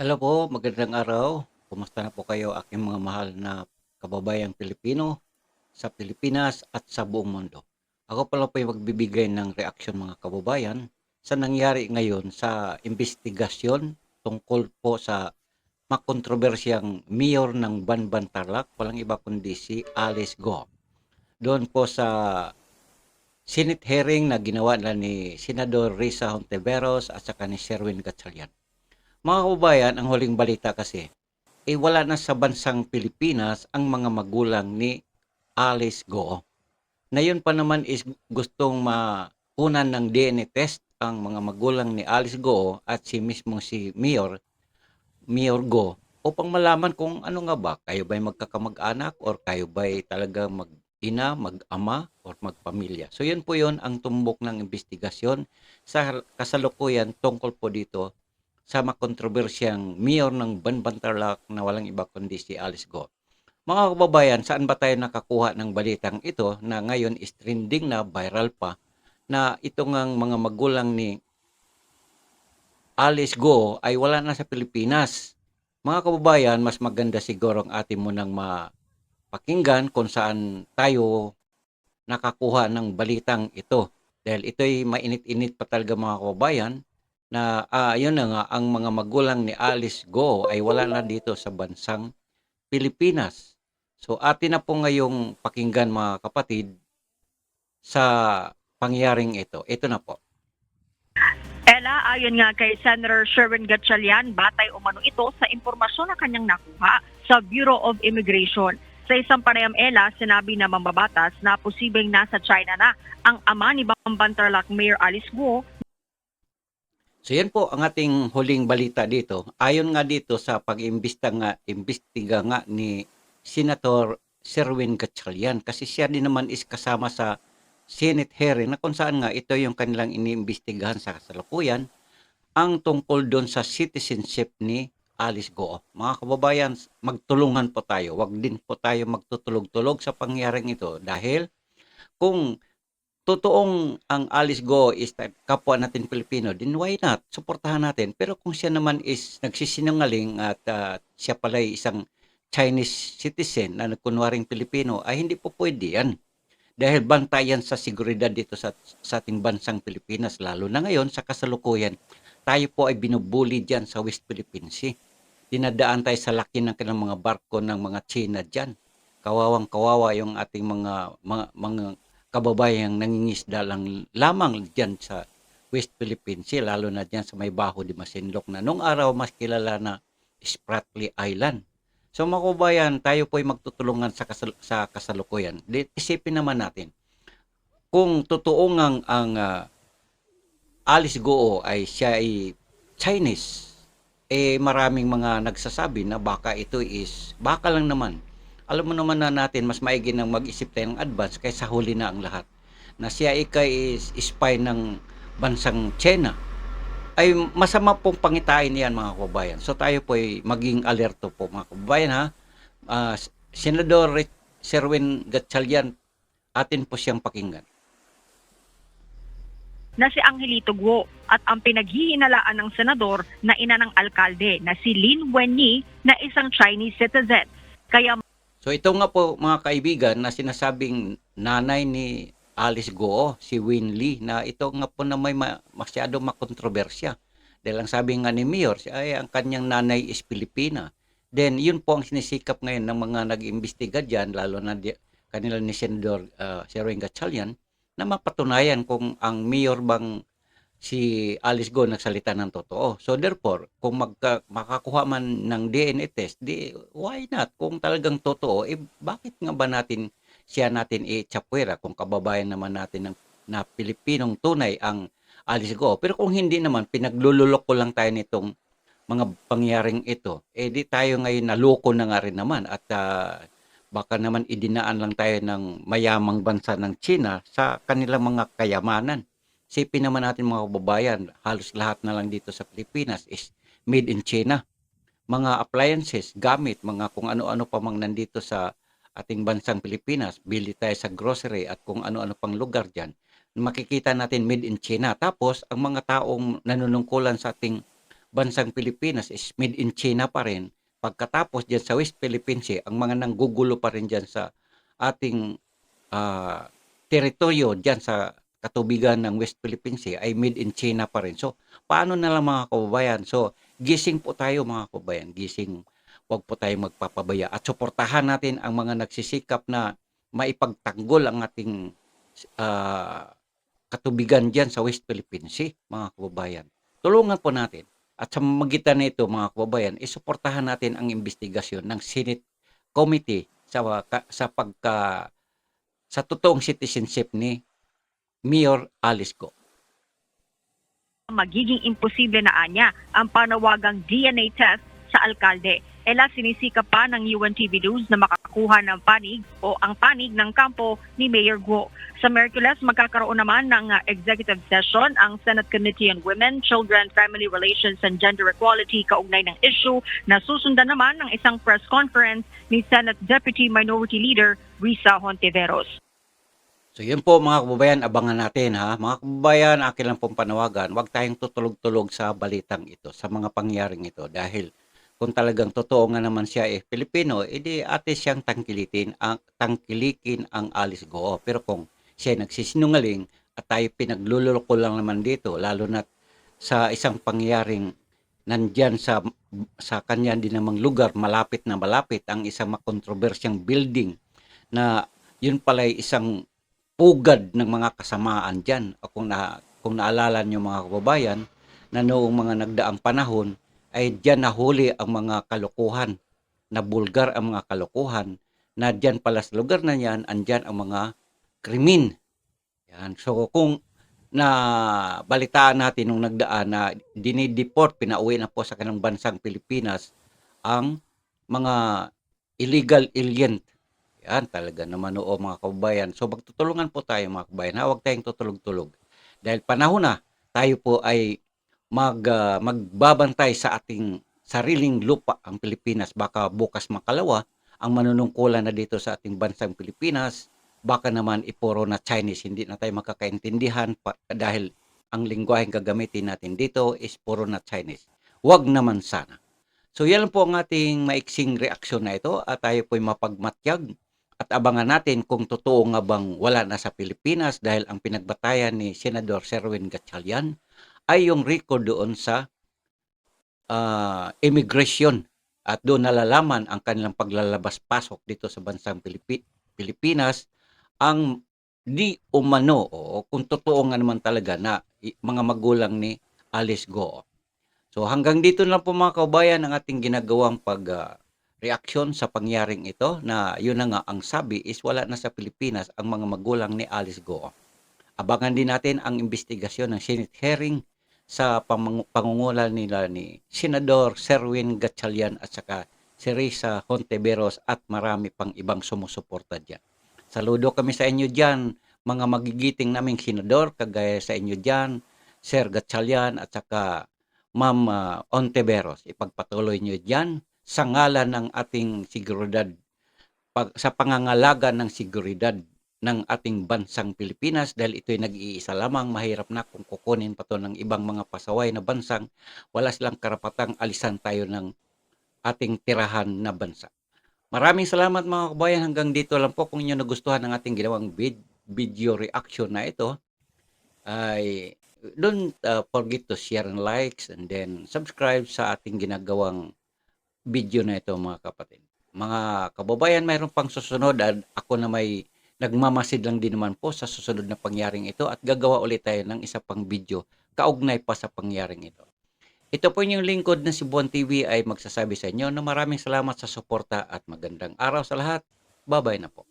Hello po, magandang araw. Kumusta na po kayo aking mga mahal na kababayang Pilipino sa Pilipinas at sa buong mundo. Ako pala po yung magbibigay ng reaksyon mga kababayan sa nangyari ngayon sa investigasyon tungkol po sa makontrobersyang mayor ng Banban Tarlac, walang iba kundi si Alice Go. Doon po sa Senate hearing na ginawa na ni Senador Risa Hontiveros at saka ni Sherwin Gatchalian. Mga kababayan, ang huling balita kasi, eh wala na sa bansang Pilipinas ang mga magulang ni Alice Go. Na yun pa naman is gustong makunan ng DNA test ang mga magulang ni Alice Go at si mismo si Mayor, Mayor Go upang malaman kung ano nga ba, kayo ba'y magkakamag-anak or kayo ba'y talaga mag-ina, mag-ama or magpamilya. So yun po yun ang tumbok ng investigasyon sa kasalukuyan tungkol po dito sa makontrobersyang mayor ng Banban Tarlac na walang iba kundi si Alice Go. Mga kababayan, saan ba tayo nakakuha ng balitang ito na ngayon is trending na, viral pa, na ito ngang mga magulang ni Alice Go ay wala na sa Pilipinas. Mga kababayan, mas maganda siguro ang atin mo nang mapakinggan kung saan tayo nakakuha ng balitang ito. Dahil ito'y mainit-init pa talaga mga kababayan na ah, yun na nga, ang mga magulang ni Alice Go ay wala na dito sa bansang Pilipinas. So atin na po ngayong pakinggan mga kapatid sa pangyaring ito. Ito na po. Ella, ayon nga kay Senator Sherwin Gatchalian, batay umano ito sa impormasyon na kanyang nakuha sa Bureau of Immigration. Sa isang panayam Ella, sinabi na mambabatas na posibleng nasa China na ang ama ni Bamban Tarlac Mayor Alice Guo So yan po ang ating huling balita dito. Ayon nga dito sa pag-imbista nga, imbestiga nga ni Senator Sherwin Gatchalian kasi siya din naman is kasama sa Senate hearing na kung saan nga ito yung kanilang iniimbestigahan sa kasalukuyan ang tungkol doon sa citizenship ni Alice Go. Mga kababayan, magtulungan po tayo. Huwag din po tayo magtutulog-tulog sa pangyaring ito dahil kung totoong ang Alice Go is kapwa natin Pilipino, then why not? Suportahan natin. Pero kung siya naman is nagsisinungaling at ah, siya pala isang Chinese citizen na nagkunwaring Pilipino, ay hindi po pwede yan. Dahil bantayan sa seguridad dito sa, sa ating bansang Pilipinas, lalo na ngayon sa kasalukuyan, tayo po ay binubuli dyan sa West Philippine Sea. Dinadaan tayo sa laki ng kanilang mga barko ng mga China dyan. Kawawang kawawa yung ating mga, mga, mga kababayang nangingisda lang lamang dyan sa West Philippine Sea, lalo na dyan sa may Baho de Masinloc na nung araw mas kilala na Spratly Island. So mga kababayan, tayo po ay magtutulungan sa, kasal- sa kasalukuyan. Di, isipin naman natin, kung totoo ngang ang ah, Alice Goo ay siya ay Chinese, eh maraming mga nagsasabi na baka ito is, baka lang naman, alam mo naman na natin mas maigi nang mag-isip tayo ng advance kaysa huli na ang lahat. Na siya ikay is spy ng bansang China. Ay masama pong pangitain yan mga kababayan. So tayo po ay maging alerto po mga kababayan ha. Ah, Senador Sherwin Gatchalian, atin po siyang pakinggan. na si Angelito Guo at ang pinaghihinalaan ng senador na ina ng alkalde na si Lin Wenyi na isang Chinese citizen. Kaya So ito nga po mga kaibigan na sinasabing nanay ni Alice Goo, si Win Lee, na ito nga po na may ma- masyado makontrobersya. Dahil ang sabi nga ni Mayor, ay ang kanyang nanay is Pilipina. Then yun po ang sinisikap ngayon ng mga nag-imbestiga dyan, lalo na di, kanila ni Senador uh, Sherwin Gatchalian, na mapatunayan kung ang Mayor bang si Alice Go nagsalita ng totoo. So therefore, kung magka, makakuha man ng DNA test, di why not? Kung talagang totoo, eh bakit nga ba natin siya natin i-chapwera kung kababayan naman natin ng na Pilipinong tunay ang Alice Go. Pero kung hindi naman, pinaglululok ko lang tayo nitong mga pangyaring ito, eh di tayo ngayon naloko na nga rin naman at ah, baka naman idinaan lang tayo ng mayamang bansa ng China sa kanilang mga kayamanan. Sipin naman natin mga kababayan, halos lahat na lang dito sa Pilipinas is made in China. Mga appliances, gamit, mga kung ano-ano pa mang nandito sa ating bansang Pilipinas, bili tayo sa grocery at kung ano-ano pang lugar dyan, makikita natin made in China. Tapos, ang mga taong nanunungkulan sa ating bansang Pilipinas is made in China pa rin. Pagkatapos dyan sa West Philippine Sea, ang mga nanggugulo pa rin dyan sa ating ah, teritoryo dyan sa katubigan ng West Philippine Sea ay made in China pa rin. So, paano na lang mga kababayan? So, gising po tayo mga kababayan. Gising, huwag po tayo magpapabaya. At suportahan natin ang mga nagsisikap na maipagtanggol ang ating ah, katubigan dyan sa West Philippine Sea, mga kababayan. Tulungan po natin. At sa magitan nito, mga kababayan, isuportahan natin ang investigasyon ng Senate Committee sa, sa pagka sa totoong citizenship ni Mayor Alice Go. magiging imposible na anya ang panawagang DNA test sa alkalde. Ela sinisika pa ng UNTV News na makakuha ng panig o ang panig ng kampo ni Mayor Guo. Sa Merkules, magkakaroon naman ng uh, executive session ang Senate Committee on Women, Children, Family Relations and Gender Equality kaugnay ng issue na susundan naman ng isang press conference ni Senate Deputy Minority Leader Risa Hontiveros. So yun po mga kababayan, abangan natin ha. Mga kababayan, akin lang pong panawagan, huwag tayong tutulog-tulog sa balitang ito, sa mga pangyaring ito. Dahil kung talagang totoo nga naman siya eh Pilipino, edi ate siyang tangkilitin, ang, tangkilikin ang Alice Goo. Pero kung siya nagsisinungaling at tayo pinagluloko lang naman dito, lalo na sa isang pangyaring nandyan sa sa kanya din namang lugar, malapit na malapit, ang isang makontrobersyang building na yun pala isang pugad ng mga kasamaan dyan. Kung, na, kung naalala nyo mga kababayan, na noong mga nagdaang panahon, ay dyan nahuli ang mga kalokohan, na bulgar ang mga kalokohan, na dyan pala sa lugar na yan, andyan ang mga krimin. Yan. So kung na balitaan natin nung nagdaan na dinideport, pinauwi na po sa kanilang bansang Pilipinas ang mga illegal alien yan talaga naman oo mga kababayan. So magtutulungan po tayo mga kababayan. Ha? Huwag tayong tutulog-tulog. Dahil panahon na tayo po ay mag, ah, magbabantay sa ating sariling lupa ang Pilipinas. Baka bukas makalawa ang manunungkulan na dito sa ating bansang Pilipinas. Baka naman ipuro na Chinese. Hindi na tayo makakaintindihan pa, dahil ang lingwaheng gagamitin natin dito is puro na Chinese. Huwag naman sana. So yan po ang ating maiksing reaksyon na ito at tayo po'y mapagmatyag at abangan natin kung totoo nga bang wala na sa Pilipinas dahil ang pinagbatayan ni Senador Serwin Gatchalian ay yung record doon sa ah, immigration at doon nalalaman ang kanilang paglalabas-pasok dito sa bansang Pilipi- Pilipinas ang di umano o kung totoo nga naman talaga na mga magulang ni Alice Go. So hanggang dito na po mga kaubayan ang ating ginagawang pag ah, reaksyon sa pangyaring ito na yun na nga ang sabi is wala na sa Pilipinas ang mga magulang ni Alice Go. Abangan din natin ang investigasyon ng Senate hearing sa pamang- pangungula nila ni Senador Serwin Gatchalian at saka si Risa Honteveros at marami pang ibang sumusuporta dyan. Saludo kami sa inyo dyan, mga magigiting naming senador, kagaya sa inyo dyan, Sir Gatchalian at saka Ma'am Ontiveros. Ipagpatuloy nyo dyan sa ngalan ng ating seguridad, pag, sa pangangalaga ng seguridad ng ating bansang Pilipinas dahil ito'y nag-iisa lamang, mahirap na kung kukunin pa to ng ibang mga pasaway na bansang, wala silang karapatang alisan tayo ng ating tirahan na bansa. Maraming salamat mga kabayan. Hanggang dito lang po kung inyo nagustuhan ang ating ginawang vid- video reaction na ito ay don't uh, forget to share and likes and then subscribe sa ating ginagawang video na ito mga kapatid. Mga kababayan, mayroon pang susunod at ako na may nagmamasid lang din naman po sa susunod na pangyaring ito at gagawa ulit tayo ng isa pang video kaugnay pa sa pangyaring ito. Ito po yung lingkod na si Buwan TV ay magsasabi sa inyo na maraming salamat sa suporta at magandang araw sa lahat. Bye-bye na po.